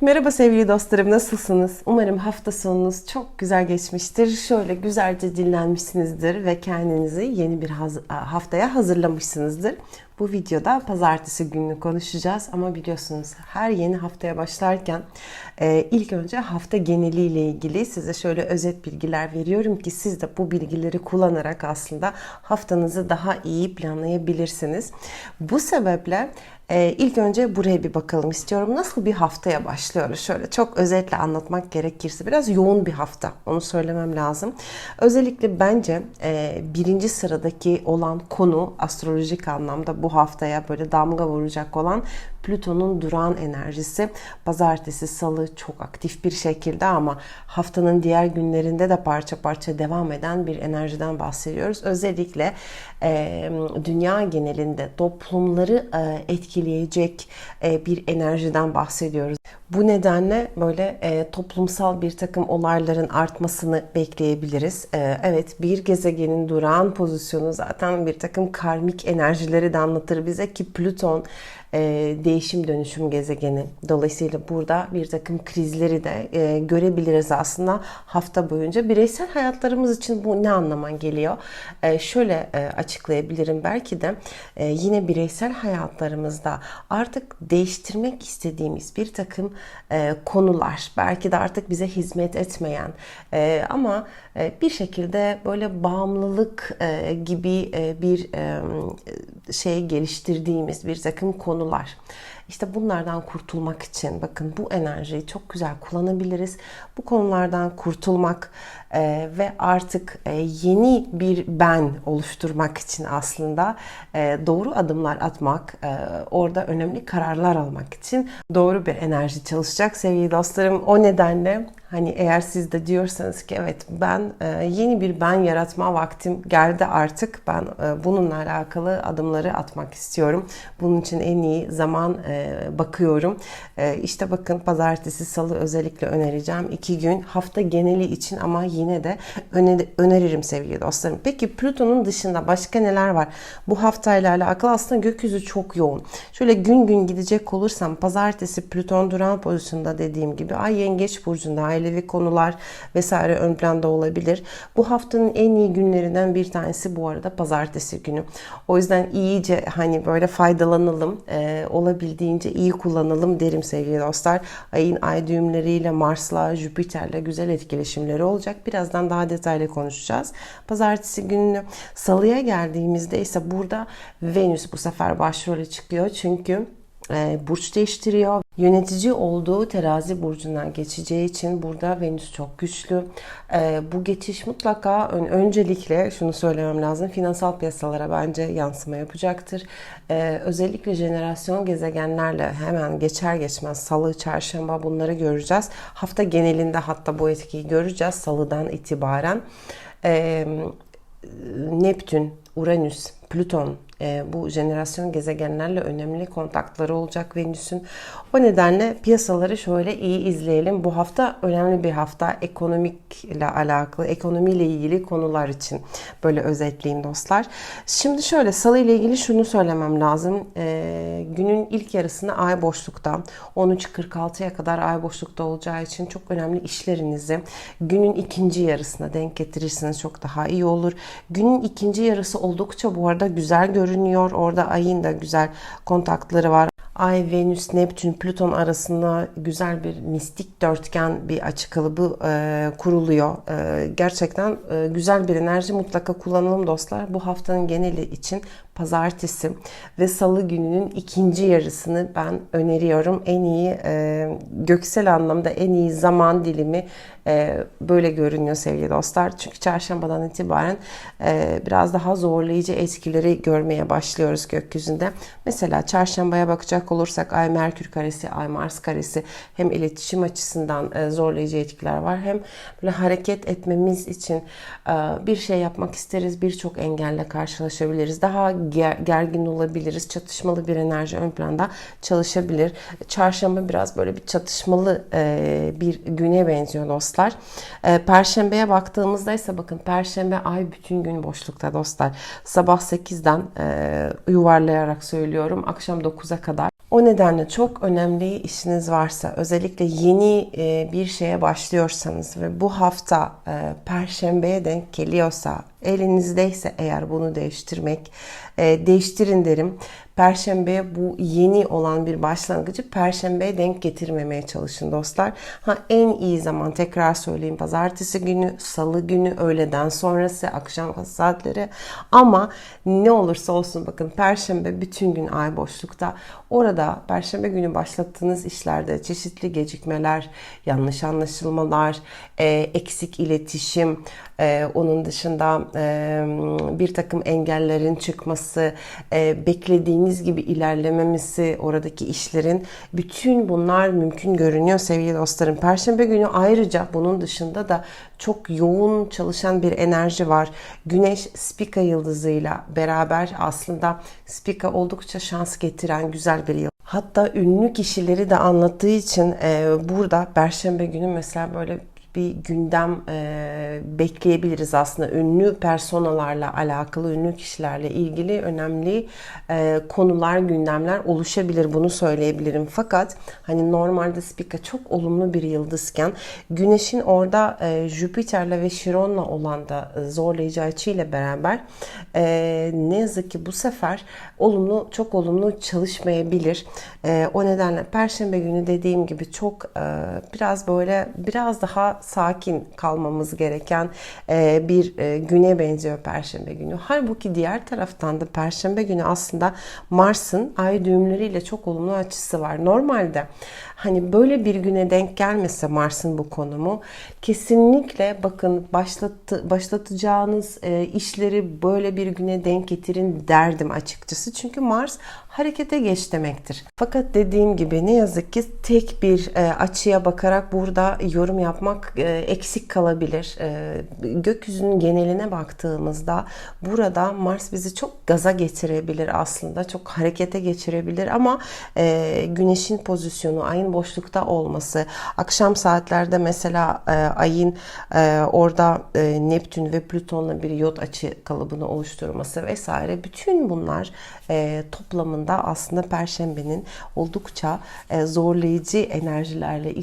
Merhaba sevgili dostlarım nasılsınız? Umarım hafta sonunuz çok güzel geçmiştir. Şöyle güzelce dinlenmişsinizdir ve kendinizi yeni bir haftaya hazırlamışsınızdır. Bu videoda pazartesi gününü konuşacağız ama biliyorsunuz her yeni haftaya başlarken e, ilk önce hafta geneliyle ilgili size şöyle özet bilgiler veriyorum ki siz de bu bilgileri kullanarak aslında haftanızı daha iyi planlayabilirsiniz. Bu sebeple ee, ilk önce buraya bir bakalım istiyorum. Nasıl bir haftaya başlıyoruz? Şöyle çok özetle anlatmak gerekirse biraz yoğun bir hafta. Onu söylemem lazım. Özellikle bence e, birinci sıradaki olan konu astrolojik anlamda bu haftaya böyle damga vuracak olan Plüton'un duran enerjisi pazartesi, salı çok aktif bir şekilde ama haftanın diğer günlerinde de parça parça devam eden bir enerjiden bahsediyoruz. Özellikle e, dünya genelinde toplumları e, etkileyecek e, bir enerjiden bahsediyoruz. Bu nedenle böyle e, toplumsal bir takım olayların artmasını bekleyebiliriz. E, evet bir gezegenin durağan pozisyonu zaten bir takım karmik enerjileri de anlatır bize ki Plüton e, değişim dönüşüm gezegeni. Dolayısıyla burada bir takım krizleri de e, görebiliriz aslında hafta boyunca. Bireysel hayatlarımız için bu ne anlama geliyor? E, şöyle e, açıklayabilirim belki de e, yine bireysel hayatlarımızda artık değiştirmek istediğimiz bir takım e, konular belki de artık bize hizmet etmeyen e, ama e, bir şekilde böyle bağımlılık e, gibi e, bir e, şey geliştirdiğimiz bir takım konular. İşte bunlardan kurtulmak için bakın bu enerjiyi çok güzel kullanabiliriz. Bu konulardan kurtulmak e, ve artık e, yeni bir ben oluşturmak için aslında e, doğru adımlar atmak, e, orada önemli kararlar almak için doğru bir enerji çalışacak sevgili dostlarım. O nedenle hani eğer siz de diyorsanız ki evet ben e, yeni bir ben yaratma vaktim geldi artık. Ben e, bununla alakalı adımları atmak istiyorum. Bunun için en iyi zaman e, bakıyorum. İşte bakın pazartesi, salı özellikle önereceğim. iki gün hafta geneli için ama yine de öneririm sevgili dostlarım. Peki Plüton'un dışında başka neler var? Bu haftayla alakalı aslında gökyüzü çok yoğun. Şöyle gün gün gidecek olursam pazartesi Plüton duran pozisyonda dediğim gibi Ay Yengeç Burcu'nda ailevi konular vesaire ön planda olabilir. Bu haftanın en iyi günlerinden bir tanesi bu arada pazartesi günü. O yüzden iyice hani böyle faydalanalım. E, olabildiğince iyi kullanalım derim sevgili dostlar. Ayın ay düğümleriyle Mars'la Jüpiter'le güzel etkileşimleri olacak. Birazdan daha detaylı konuşacağız. Pazartesi gününü salıya geldiğimizde ise burada Venüs bu sefer başrole çıkıyor. Çünkü e, burç değiştiriyor. Yönetici olduğu terazi burcundan geçeceği için burada Venüs çok güçlü. E, bu geçiş mutlaka ön, öncelikle şunu söylemem lazım. Finansal piyasalara bence yansıma yapacaktır. E, özellikle jenerasyon gezegenlerle hemen geçer geçmez salı, çarşamba bunları göreceğiz. Hafta genelinde hatta bu etkiyi göreceğiz salıdan itibaren. Neptün, Uranüs, Plüton e, bu jenerasyon gezegenlerle önemli kontakları olacak Venüs'ün. O nedenle piyasaları şöyle iyi izleyelim. Bu hafta önemli bir hafta ekonomikle alakalı, ekonomiyle ilgili konular için böyle özetleyeyim dostlar. Şimdi şöyle salı ile ilgili şunu söylemem lazım. E, günün ilk yarısında ay boşlukta 13.46'ya kadar ay boşlukta olacağı için çok önemli işlerinizi günün ikinci yarısına denk getirirseniz çok daha iyi olur. Günün ikinci yarısı oldukça bu arada güzel görünüyor görünüyor. Orada ayın da güzel kontakları var. Ay, Venüs, Neptün, Plüton arasında güzel bir mistik dörtgen bir açı kalıbı e, kuruluyor. E, gerçekten e, güzel bir enerji mutlaka kullanalım dostlar. Bu haftanın geneli için pazartesi ve salı gününün ikinci yarısını ben öneriyorum. En iyi e, göksel anlamda en iyi zaman dilimi e, böyle görünüyor sevgili dostlar. Çünkü çarşambadan itibaren e, biraz daha zorlayıcı etkileri görmeye başlıyoruz gökyüzünde. Mesela çarşambaya bakacak olursak Ay Merkür karesi, Ay Mars karesi hem iletişim açısından e, zorlayıcı etkiler var hem böyle hareket etmemiz için e, bir şey yapmak isteriz birçok engelle karşılaşabiliriz. Daha gergin olabiliriz. Çatışmalı bir enerji ön planda çalışabilir. Çarşamba biraz böyle bir çatışmalı e, bir güne benziyor dostlar. Perşembeye baktığımızda ise bakın Perşembe ay bütün gün boşlukta dostlar. Sabah 8'den e, yuvarlayarak söylüyorum akşam 9'a kadar O nedenle çok önemli işiniz varsa, özellikle yeni e, bir şeye başlıyorsanız ve bu hafta e, perşembeye denk geliyorsa, elinizdeyse eğer bunu değiştirmek, e, değiştirin derim. Perşembeye bu yeni olan bir başlangıcı perşembeye denk getirmemeye çalışın dostlar. Ha en iyi zaman tekrar söyleyeyim pazartesi günü, salı günü, öğleden sonrası, akşam saatleri. Ama ne olursa olsun bakın perşembe bütün gün ay boşlukta. Orada perşembe günü başlattığınız işlerde çeşitli gecikmeler, yanlış anlaşılmalar, e, eksik iletişim, e, onun dışında e, bir takım engellerin çıkması, e, beklediğiniz gibi ilerlememesi oradaki işlerin bütün bunlar mümkün görünüyor sevgili dostlarım. Perşembe günü ayrıca bunun dışında da çok yoğun çalışan bir enerji var. Güneş Spika yıldızıyla beraber aslında Spika oldukça şans getiren güzel bir yıldız. Hatta ünlü kişileri de anlattığı için e, burada Perşembe günü mesela böyle bir gündem e, bekleyebiliriz aslında. Ünlü personalarla alakalı, ünlü kişilerle ilgili önemli e, konular, gündemler oluşabilir. Bunu söyleyebilirim. Fakat hani normalde Spica çok olumlu bir yıldızken Güneş'in orada e, Jüpiter'le ve Chiron'la olan da e, zorlayıcı açıyla beraber e, ne yazık ki bu sefer olumlu, çok olumlu çalışmayabilir. E, o nedenle Perşembe günü dediğim gibi çok e, biraz böyle biraz daha sakin kalmamız gereken e, bir e, güne benziyor Perşembe günü. Halbuki diğer taraftan da Perşembe günü aslında Mars'ın ay düğümleriyle çok olumlu açısı var. Normalde hani böyle bir güne denk gelmese Mars'ın bu konumu kesinlikle bakın başlattı, başlatacağınız e, işleri böyle bir güne denk getirin derdim açıkçası. Çünkü Mars harekete geç demektir. Fakat dediğim gibi ne yazık ki tek bir e, açıya bakarak burada yorum yapmak e, eksik kalabilir. E, gökyüzünün geneline baktığımızda burada Mars bizi çok gaza getirebilir aslında. Çok harekete geçirebilir ama e, güneşin pozisyonu, ayın boşlukta olması, akşam saatlerde mesela e, ayın e, orada e, Neptün ve Plüton'la bir yot açı kalıbını oluşturması vesaire bütün bunlar toplamında aslında Perşembenin oldukça zorlayıcı enerjilerle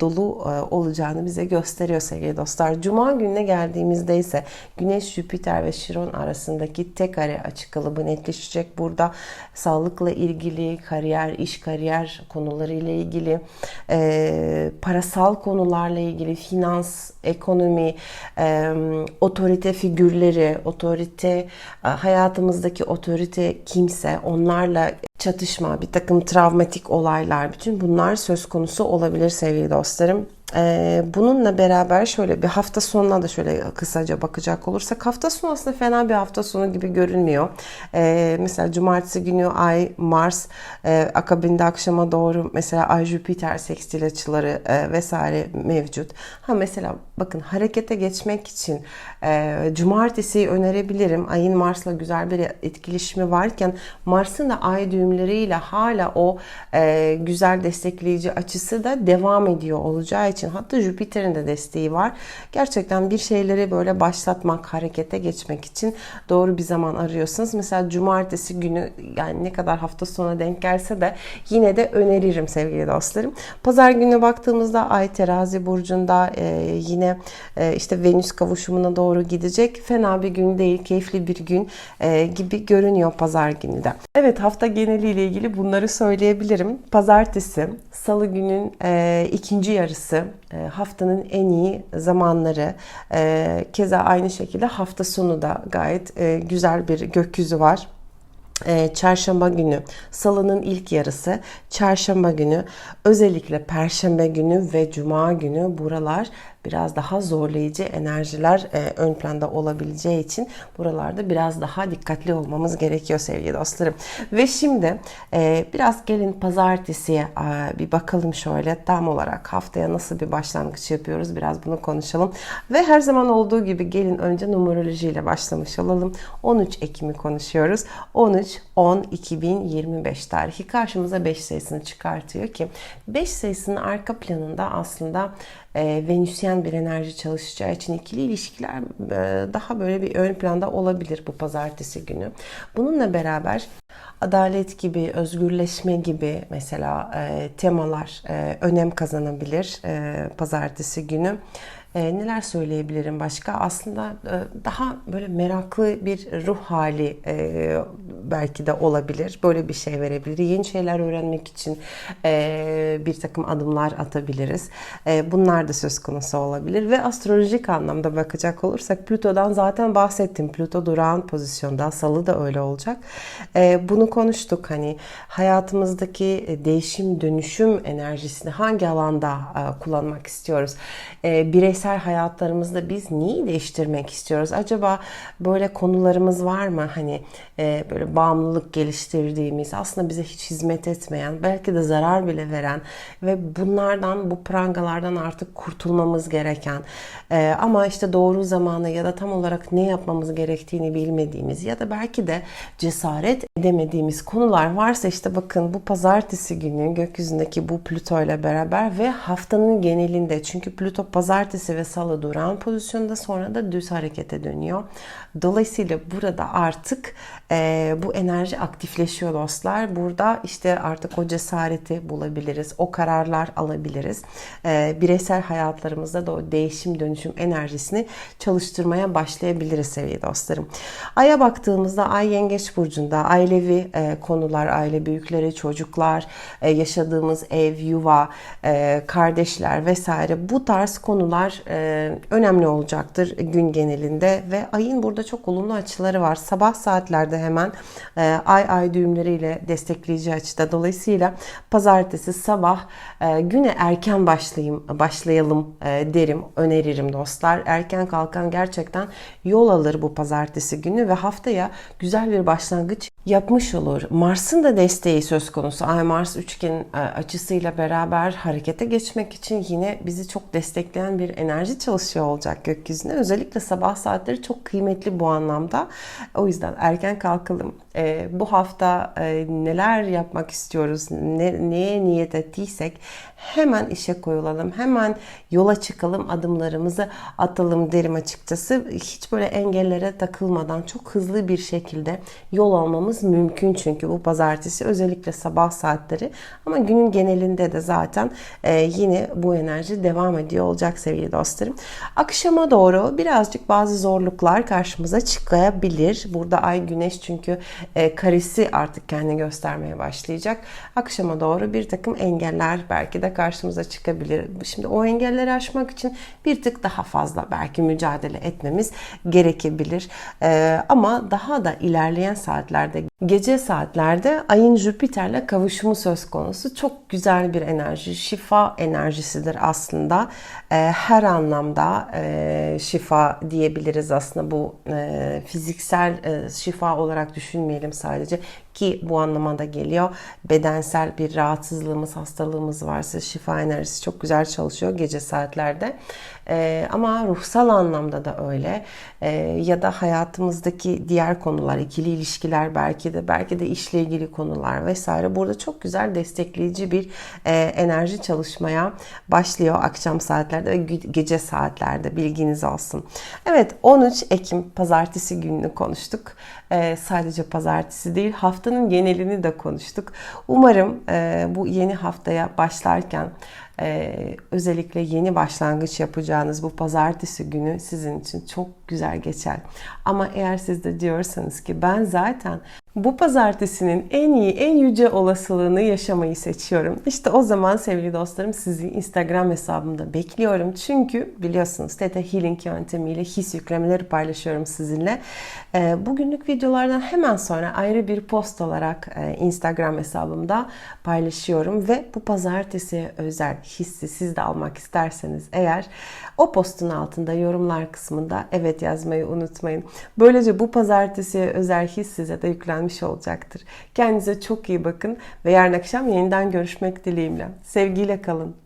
dolu olacağını bize gösteriyor sevgili dostlar. Cuma gününe geldiğimizde ise Güneş, Jüpiter ve Şiron arasındaki tek kare açık kalıbı netleşecek. Burada sağlıkla ilgili, kariyer, iş kariyer konularıyla ilgili, e, parasal konularla ilgili, finans, ekonomi, e, otorite figürleri, otorite, e, hayatımızdaki otorite kimse onlarla çatışma, bir takım travmatik olaylar, bütün bunlar söz konusu olabilir sevgili dostlarım. Ee, bununla beraber şöyle bir hafta sonuna da şöyle kısaca bakacak olursak hafta sonu aslında fena bir hafta sonu gibi görünmüyor. Ee, mesela cumartesi günü Ay, Mars e, akabinde akşama doğru mesela Ay Jüpiter sekstil açıları e, vesaire mevcut. Ha mesela bakın harekete geçmek için e, cumartesi önerebilirim. Ayın Mars'la güzel bir etkileşimi varken Mars'ın da Ay düğümleriyle hala o e, güzel destekleyici açısı da devam ediyor olacağı için hatta Jüpiter'in de desteği var. Gerçekten bir şeyleri böyle başlatmak, harekete geçmek için doğru bir zaman arıyorsunuz. Mesela cumartesi günü yani ne kadar hafta sonu denk gelse de yine de öneririm sevgili dostlarım. Pazar günü baktığımızda Ay terazi burcunda e, yine e, işte Venüs kavuşumuna doğru gidecek. Fena bir gün değil, keyifli bir gün e, gibi görünüyor pazar günü de. Evet hafta geneliyle ilgili bunları söyleyebilirim. Pazartesi, salı günün e, ikinci yarısı e, haftanın en iyi zamanları. E, keza aynı şekilde hafta sonu da gayet e, güzel bir gökyüzü var. Çarşamba günü, salının ilk yarısı, çarşamba günü, özellikle perşembe günü ve cuma günü buralar biraz daha zorlayıcı enerjiler e, ön planda olabileceği için buralarda biraz daha dikkatli olmamız gerekiyor sevgili dostlarım. Ve şimdi e, biraz gelin pazartesiye e, bir bakalım şöyle tam olarak haftaya nasıl bir başlangıç yapıyoruz biraz bunu konuşalım. Ve her zaman olduğu gibi gelin önce numeroloji ile başlamış olalım. 13 Ekim'i konuşuyoruz. 13 10 2025 tarihi karşımıza 5 sayısını çıkartıyor ki 5 sayısının arka planında aslında e, Venüsyen bir enerji çalışacağı için ikili ilişkiler e, daha böyle bir ön planda olabilir bu pazartesi günü. Bununla beraber adalet gibi, özgürleşme gibi mesela e, temalar e, önem kazanabilir e, pazartesi günü. E, neler söyleyebilirim başka? Aslında e, daha böyle meraklı bir ruh hali e, belki de olabilir. Böyle bir şey verebilir. Yeni şeyler öğrenmek için e, bir takım adımlar atabiliriz. E, bunlar da söz konusu olabilir. Ve astrolojik anlamda bakacak olursak Plüto'dan zaten bahsettim. Plüto durağan pozisyonda. Salı da öyle olacak. E, bunu konuştuk. Hani hayatımızdaki değişim, dönüşüm enerjisini hangi alanda e, kullanmak istiyoruz? E, bireysel hayatlarımızda biz neyi değiştirmek istiyoruz? Acaba böyle konularımız var mı? Hani e, böyle bağımlılık geliştirdiğimiz, aslında bize hiç hizmet etmeyen, belki de zarar bile veren ve bunlardan, bu prangalardan artık kurtulmamız gereken e, ama işte doğru zamanı ya da tam olarak ne yapmamız gerektiğini bilmediğimiz ya da belki de cesaret edemediğimiz konular varsa işte bakın bu pazartesi günü gökyüzündeki bu Plüto ile beraber ve haftanın genelinde çünkü Plüto pazartesi ve salı duran pozisyonda sonra da düz harekete dönüyor. Dolayısıyla burada artık e, bu enerji aktifleşiyor dostlar. Burada işte artık o cesareti bulabiliriz, o kararlar alabiliriz. E, bireysel hayatlarımızda da o değişim dönüşüm enerjisini çalıştırmaya başlayabiliriz sevgili dostlarım. Ay'a baktığımızda Ay Yengeç Burcu'nda ailevi e, konular, aile büyükleri, çocuklar, e, yaşadığımız ev, yuva, e, kardeşler vesaire bu tarz konular e, önemli olacaktır gün genelinde ve ayın burada çok olumlu açıları var. Sabah saatlerde hemen e, ay ay düğümleriyle destekleyici açıda. Dolayısıyla pazartesi sabah e, güne erken başlayayım başlayalım e, derim, öneririm dostlar. Erken kalkan gerçekten yol alır bu pazartesi günü ve haftaya güzel bir başlangıç yapmış olur. Mars'ın da desteği söz konusu. Ay Mars üçgen e, açısıyla beraber harekete geçmek için yine bizi çok destekleyen bir enerji çalışıyor olacak gökyüzüne. Özellikle sabah saatleri çok kıymetli bu anlamda. O yüzden erken kalkalım. E, bu hafta e, neler yapmak istiyoruz, ne, neye niyet ettiysek hemen işe koyulalım, hemen yola çıkalım, adımlarımızı atalım derim açıkçası. Hiç böyle engellere takılmadan çok hızlı bir şekilde yol almamız mümkün çünkü bu pazartesi özellikle sabah saatleri ama günün genelinde de zaten e, yine bu enerji devam ediyor olacak sevgili dostlarım. Akşama doğru birazcık bazı zorluklar karşımıza çıkabilir. Burada ay güneş çünkü e, karesi artık kendini göstermeye başlayacak. Akşama doğru bir takım engeller belki de karşımıza çıkabilir. Şimdi o engelleri aşmak için bir tık daha fazla belki mücadele etmemiz gerekebilir. E, ama daha da ilerleyen saatlerde Gece saatlerde ayın Jüpiter'le kavuşumu söz konusu. Çok güzel bir enerji, şifa enerjisidir aslında. E, her anlamda e, şifa diyebiliriz aslında bu e, fiziksel e, şifa olarak düşünmeyelim sadece ki bu anlamada geliyor. Bedensel bir rahatsızlığımız, hastalığımız varsa şifa enerjisi çok güzel çalışıyor gece saatlerde. E, ama ruhsal anlamda da öyle. E, ya da hayatımızdaki diğer konular, ikili ilişkiler belki de belki de işle ilgili konular vesaire. Burada çok güzel destekleyici bir e, enerji çalışmaya başlıyor akşam saatlerde ve gece saatlerde bilginiz olsun. Evet 13 Ekim pazartesi gününü konuştuk. E, sadece pazartesi değil haftanın genelini de konuştuk. Umarım e, bu yeni haftaya başlarken ee, özellikle yeni başlangıç yapacağınız bu pazartesi günü sizin için çok güzel geçer. Ama eğer siz de diyorsanız ki ben zaten bu pazartesinin en iyi, en yüce olasılığını yaşamayı seçiyorum. İşte o zaman sevgili dostlarım sizi Instagram hesabımda bekliyorum. Çünkü biliyorsunuz Theta Healing yöntemiyle his yüklemeleri paylaşıyorum sizinle. Ee, bugünlük videolardan hemen sonra ayrı bir post olarak e, Instagram hesabımda paylaşıyorum. Ve bu pazartesiye özel hissi siz de almak isterseniz eğer o postun altında yorumlar kısmında evet yazmayı unutmayın. Böylece bu pazartesiye özel his size de yüklenmiş olacaktır. Kendinize çok iyi bakın ve yarın akşam yeniden görüşmek dileğiyle. Sevgiyle kalın.